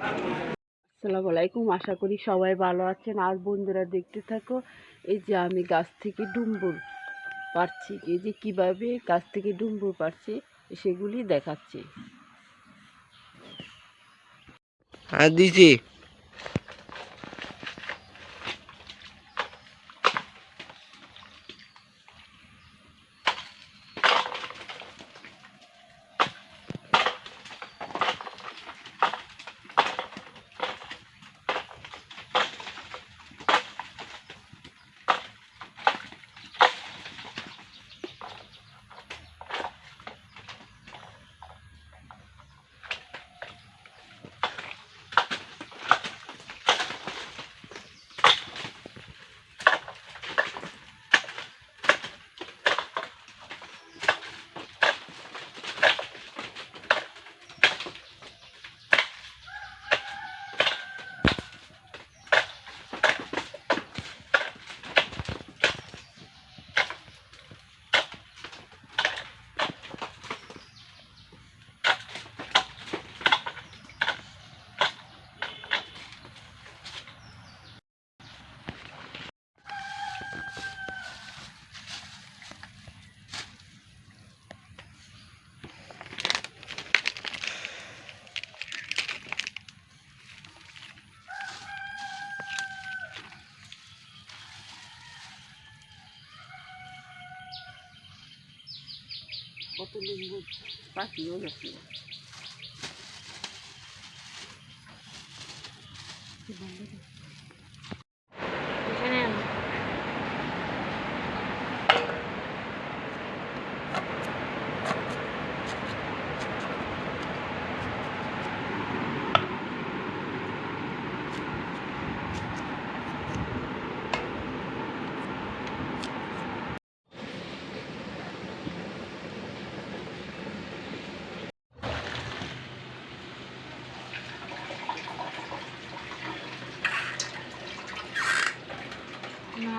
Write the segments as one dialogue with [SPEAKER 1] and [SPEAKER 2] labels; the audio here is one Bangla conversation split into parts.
[SPEAKER 1] আসসালামু আলাইকুম, আশা করি সবাই ভালো আছেন। আর বন্ধুরা, দেখতে থাকো, এই যে আমি গাছ থেকে ডুম্বুর পারছি। এই যে কীভাবে গাছ থেকে ডুম্বুর পারছি, সেগুলি দেখাচ্ছি।
[SPEAKER 2] আর দিছি।
[SPEAKER 1] কত ডুম্বুর পাখিও গেছে না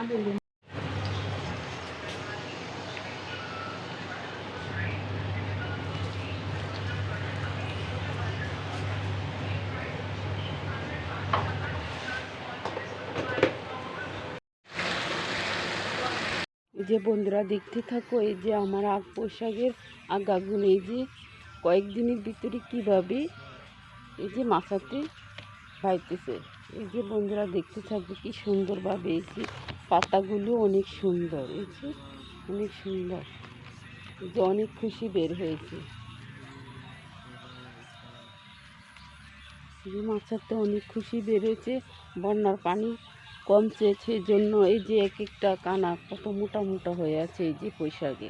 [SPEAKER 1] যে বন্ধুরা, দেখতে থাকো, এই যে আমার আগ পোশাকের আগাগুলো এই যে কয়েকদিনের ভিতরে কীভাবে এই যে মাথাতে পাইতেছে এই যে বন্ধুরা দেখতে থাকবে কি সুন্দরভাবে এই যে পাতাগুলো অনেক সুন্দর, এই যে অনেক সুন্দর। এই যে অনেক খুশি বের হয়েছে। যে মাছাতে অনেক খুশি বের হয়েছে, বন্যার পানি কমছে, সেই জন্য এই যে এক একটা কানা কত মোটা মোটা হয়ে আছে এই যে বৈশাখে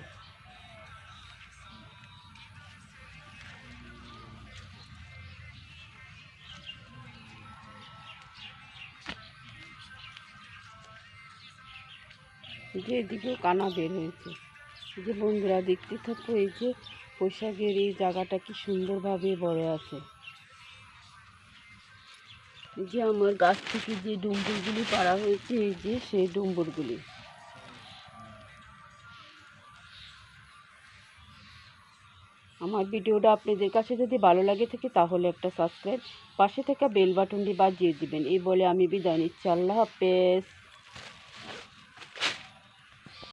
[SPEAKER 1] যে এদিকেও কানা বের হয়েছে। যে বন্ধুরা দেখতে থাকো, এই যে বৈশাখের এই জায়গাটা কি সুন্দরভাবে বড় আছে। যে আমার গাছ থেকে যে ডুম্বুরগুলি পাড়া হয়েছে, এই যে সেই ডুম্বুরগুলি আমার ভিডিওটা আপনাদের কাছে যদি ভালো লাগে থাকে, তাহলে একটা সাবস্ক্রাইব, পাশে থাকা বেল বাটনটি বাজিয়ে দিবেন। এই বলে আমি বিদায় নিচ্ছি। আল্লাহ হাফেজ।